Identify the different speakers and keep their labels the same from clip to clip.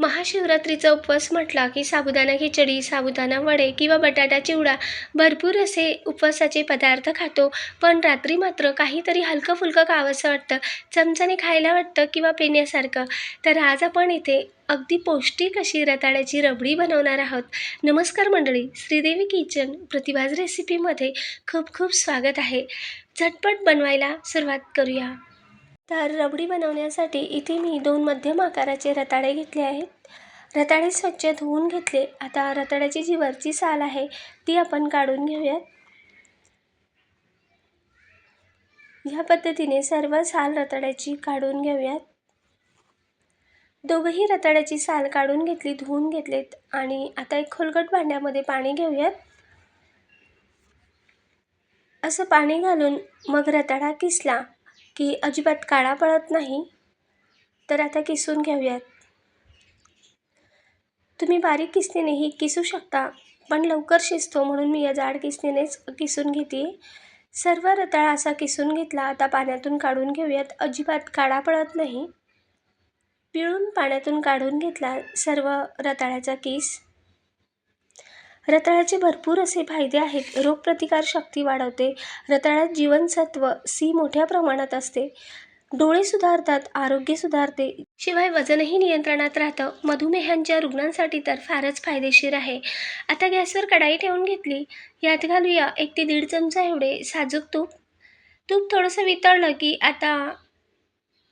Speaker 1: महाशिवरात्रीचा उपवास म्हटला की साबुदाणा खिचडी साबुदाणा वडे किंवा बटाटा चिवडा. भरपूर असे उपवासाचे पदार्थ खातो पण रात्री मात्र काहीतरी हलकं फुलकं खावंसं वाटतं चमचाने खायला वाटतं किंवा पिण्यासारखं. तर आज आपण इथे अगदी पौष्टिक अशी रताळ्याची रबडी बनवणार आहोत. नमस्कार मंडळी श्रीदेवी किचन प्रतिभाज रेसिपीमध्ये खूप खूप स्वागत आहे. झटपट बनवायला सुरुवात करूया. तर रबडी बनवण्यासाठी इथे मी दोन मध्यम आकाराचे रताळे घेतले आहेत. रताळे स्वच्छ धुवून घेतले. आता रताळ्याची जी वरची साल आहे ती आपण काढून घेऊयात. ह्या पद्धतीने सर्व साल रताळ्याची काढून घेऊयात. दोघंही रताळ्याची साल काढून घेतली धुवून घेतलेत. आणि आता एक खोलगट भांड्यामध्ये पाणी घेऊयात. असं पाणी घालून मग रताळा किसला. की अजिबात काळा पडत नाही. तर आता किसून घेऊयात. तुम्ही बारीक किसणीनेही किसू शकता पण लवकर शिजतो म्हणून मी या जाड किसणीनेच किसून घेते सर्व रताळा असा किसून घेतला आता पाण्यातून काढून घेऊयात. अजिबात काळा पडत नाही. पिळून पाण्यातून काढून घेतला सर्व रताळ्याचा किस. रताळ्याचे भरपूर असे फायदे आहेत. रोगप्रतिकार शक्ती वाढवते. रताळ्यात जीवनसत्व सी मोठ्या प्रमाणात असते. डोळे सुधारतात आरोग्य सुधारते. शिवाय वजनही नियंत्रणात राहतं. मधुमेहांच्या रुग्णांसाठी तर फारच फायदेशीर आहे. आता गॅसवर कढाई ठेवून घेतली. यात घालूया एक ते दीड चमचा एवढे साजूक तूप. तूप थोडंसं वितळलं की आता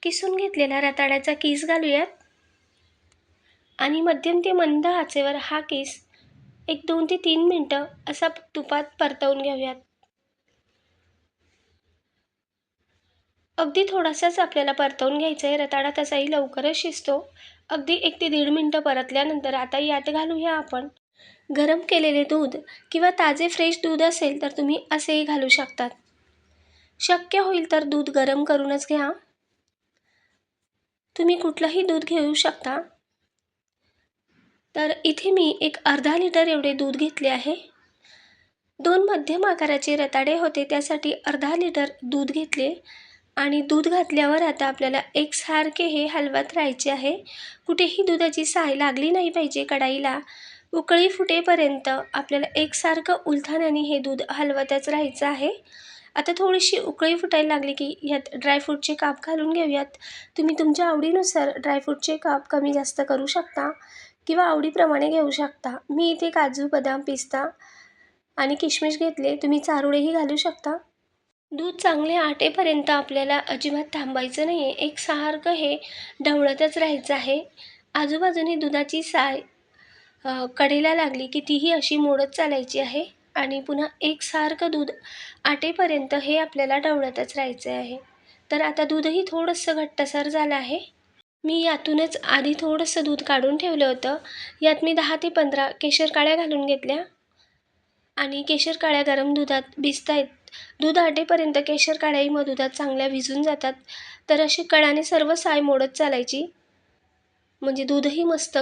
Speaker 1: किसून घेतलेला रताळ्याचा किस घालूयात. आणि मध्यम ते मंद आचेवर हा केस एक दोन ते तीन मिनटं असा तुपात परतवून घेऊयात. अगदी थोडासाच आपल्याला परतवून घ्यायचं आहे रताळा तसाही लवकरच शिजतो. अगदी एक ते दीड मिनटं परतल्यानंतर आता यात घालूया आपण. गरम केलेले दूध किंवा ताजे फ्रेश दूध असेल तर तुम्ही असेही घालू शकतात. शक्य होईल तर दूध गरम करूनच घ्या. तुम्ही कुठलंही दूध घेऊ शकता. तर इथे मी एक अर्धा लिटर एवढे दूध घेतले आहे. दोन मध्यम आकाराचे रताडे होते त्यासाठी अर्धा लिटर दूध घेतले. आणि दूध घातल्यावर आता आपल्याला एकसारखे हे हलवत राहायचे आहे. कुठेही दुधाची साय लागली नाही पाहिजे कढाईला. उकळी फुटेपर्यंत आपल्याला एकसारखं उलथाण्याने हे दूध हलवतच राहायचं आहे. आता थोडीशी उकळी फुटायला लागली की ह्यात ड्रायफ्रूटचे काप घालून घेऊयात. तुम्ही तुमच्या आवडीनुसार ड्रायफ्रूटचे काप कमी जास्त करू शकता. किंवा आवडीप्रमाणे घेऊ शकता. मी इथे काजू बदाम पिस्ता आणि किशमिश घेतले. तुम्ही चारोळेही घालू शकता. दूध चांगले आटेपर्यंत आपल्याला अजिबात थांबायचं नाही आहे एक सारखं हे ढवळतच राहायचं आहे. आजूबाजूने दुधाची साय कडेला लागली की तीही अशी मोडत चालायची आहे आणि पुन्हा एकसारखं दूध आटेपर्यंत हे आपल्याला ढवळतच राहायचं आहे. तर आता दूधही थोडंसं घट्टसर झालं आहे. मी यातूनच आधी थोडंसं दूध काढून ठेवलं होतं. यात मी दहा ते पंधरा केशर काळ्या घालून घेतल्या. आणि केशर काळ्या गरम दुधात भिजतायत. दूध आटेपर्यंत केशर काळ्याही मग दुधात चांगल्या भिजून जातात. तर अशी कळाने सर्व साय मोडत चालायची. म्हणजे दूधही मस्त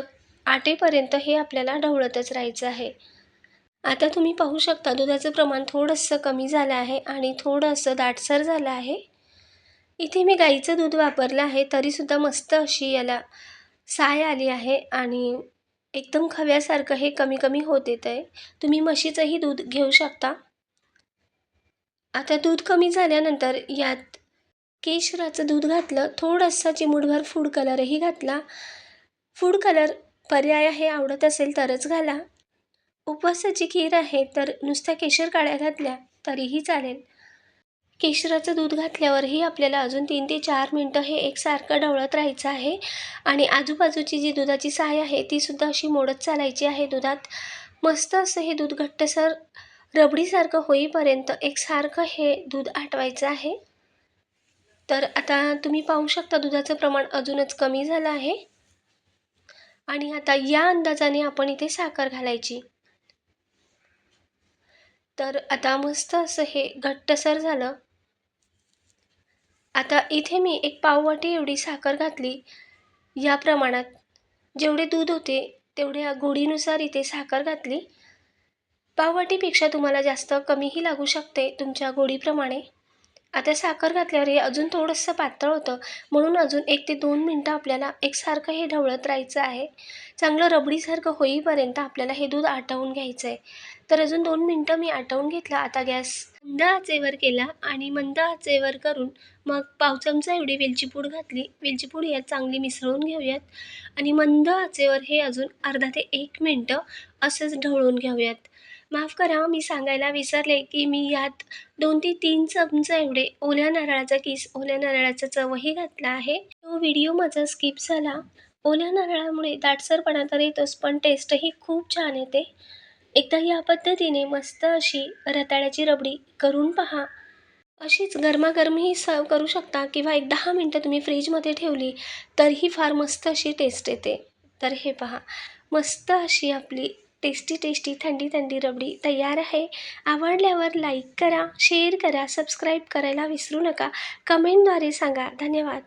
Speaker 1: आटेपर्यंत हे आपल्याला ढवळतच राहायचं आहे. आता तुम्ही पाहू शकता दुधाचं प्रमाण थोडंसं कमी झालं आहे आणि थोडंसं दाटसर झालं आहे. इथे मी गाईचं दूध वापरलं आहे तरीसुद्धा मस्त अशी याला साय आली आहे आणि एकदम खव्यासारखं हे कमी कमी होत येत आहे. तुम्ही म्हशीचंही दूध घेऊ शकता. आता दूध कमी झाल्यानंतर यात केशराचं दूध घातलं थोडंसं चिमूटभर फूड कलरही घातला. फूड कलर पर्याय हे आवडत असेल तरच घाला. उपवासाची खीर आहे तर नुसत्या केशर काळ्या घातल्या तरीही चालेल. केशराचं दूध घातल्यावरही आपल्याला अजून तीन ते चार मिनटं हे एकसारखं ढवळत राहायचं आहे. आणि आजूबाजूची जी दुधाची साय आहे तीसुद्धा अशी मोडत चालायची आहे. दुधात मस्त असं हे दूध घट्टसर रबडीसारखं होईपर्यंत एकसारखं हे दूध आटवायचं आहे. तर आता तुम्ही पाहू शकता दुधाचं प्रमाण अजूनच कमी झालं आहे. आणि आता या अंदाजाने आपण इथे साखर घालायची. तर आता मस्त असं हे घट्टसर झालं. आता इथे मी एक पाववाटी एवढी साखर घातली या प्रमाणात. जेवढे दूध होते तेवढ्या गोडीनुसार इथे साखर घातली. पाववाटीपेक्षा तुम्हाला जास्त कमीही लागू शकते तुमच्या गोडीप्रमाणे. आता साखर घातल्यावर हे अजून थोडंसं पातळ होतं. म्हणून अजून एक ते दोन मिनटं आपल्याला एकसारखं हे ढवळत राहायचं आहे. चांगलं रबडीसारखं होईपर्यंत आपल्याला हे दूध आटवून घ्यायचं आहे तर अजून दोन मिनटं मी आटवून घेतलं. आता गॅस मंद आचेवर केला आणि मंद आचेवर करून मग पाव चमचा एवढी वेलची पूड घातली. वेलची पूड यात चांगली मिसळून घेऊयात. आणि मंद आचेवर हे अजून अर्धा ते एक मिनटं असंच ढवळून घेऊयात. माफ करा मी सांगायला विसरले की मी यात दोन ते तीन चमचे एवढे ओल्या नारळाचा किस ओल्या नारळाचा चवही घातला आहे. तो व्हिडिओ माझा स्किप झाला. ओल्या नारळामुळे दाटसरपणा तर येतोच पण टेस्टही खूप छान येते. एकदा या पद्धतीने मस्त अशी रताळ्याची रबडी करून पहा. अशीच गरमागरमही सर्व करू शकता किंवा एक दहा मिनटं तुम्ही फ्रीजमध्ये ठेवली तरीही फार मस्त अशी टेस्ट येते. तर हे पहा मस्त अशी आपली टेस्टी टेस्टी थंडी थंडी रबडी तयार आहे. आवडल्यावर लाईक करा शेअर करा सबस्क्राईब करायला विसरू नका. कमेंटद्वारे सांगा. धन्यवाद.